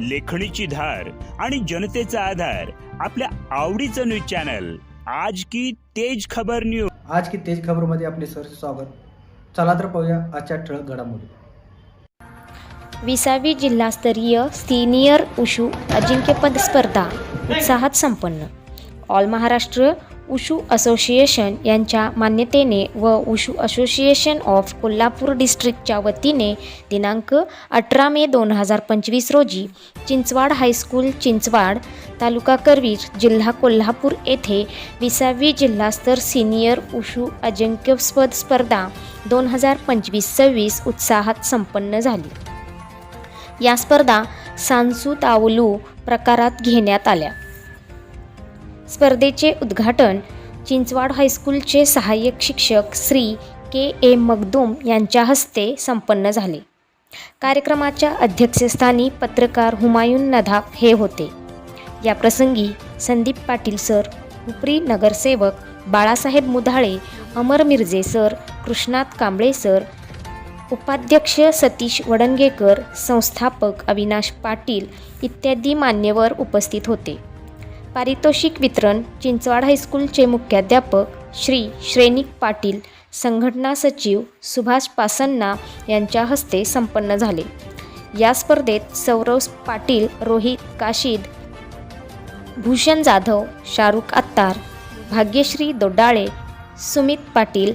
लेखणीची धार आणि जनतेचा आधार आपल्या आवडीचं न्यूज चॅनल. आज की तेज खबर न्यूज आज की तेज खबरमध्ये आपले सर स्वागत. चला तर पाहूया आजच्या ठळक घडामोडी. विसावी जिल्हास्तरीय सिनियर उशू अजिंक्यपद स्पर्धा उत्साहात संपन्न. ऑल महाराष्ट्र उशू असोसिएशन यांच्या मान्यतेने व उशू असोसिएशन ऑफ कोल्हापूर डिस्ट्रिक्टच्या वतीने दिनांक अठरा मे दोन हजार पंचवीस रोजी चिंचवाड हायस्कूल चिंचवाड तालुका करवीर जिल्हा कोल्हापूर येथे विसावी जिल्हास्तर सिनियर उशू अजिंक्यपद स्पर्धा दोन हजार पंचवीस सव्वीस उत्साहात संपन्न झाली. या स्पर्धा सांसू तावलू प्रकारात घेण्यात आल्या. स्पर्धेचे उद्घाटन चिंचवाड हायस्कूलचे सहाय्यक शिक्षक श्री के ए मगदूम यांच्या हस्ते संपन्न झाले. कार्यक्रमाच्या अध्यक्षस्थानी पत्रकार हुमायून नदाफ हे होते. या प्रसंगी संदीप पाटील सर उपरी नगरसेवक बाळासाहेब मुधाळे अमर मिर्जे सर कृष्णात कांबळे सर उपाध्यक्ष सतीश वडणगेकर संस्थापक अविनाश पाटील इत्यादी मान्यवर उपस्थित होते. पारितोषिक वितरण चिंचवाड हायस्कूलचे मुख्याध्यापक श्री श्रेनिक पाटील संघटना सचिव सुभाष पासन्ना यांच्या हस्ते संपन्न झाले. या स्पर्धेत सौरव पाटील रोहित काशीद भूषण जाधव शाहरुख आत्तार भाग्यश्री दोडाळे सुमित पाटील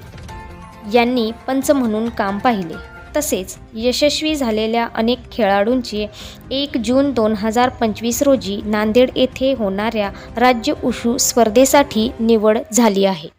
यांनी पंच म्हणून काम पाहिले. तसेच यशस्वी झालेल्या अनेक खेळाडूंची एक जून दोन हजार पंचवीस रोजी नांदेड येथे होणाऱ्या राज्य उशू स्पर्धेसाठी निवड झाली आहे.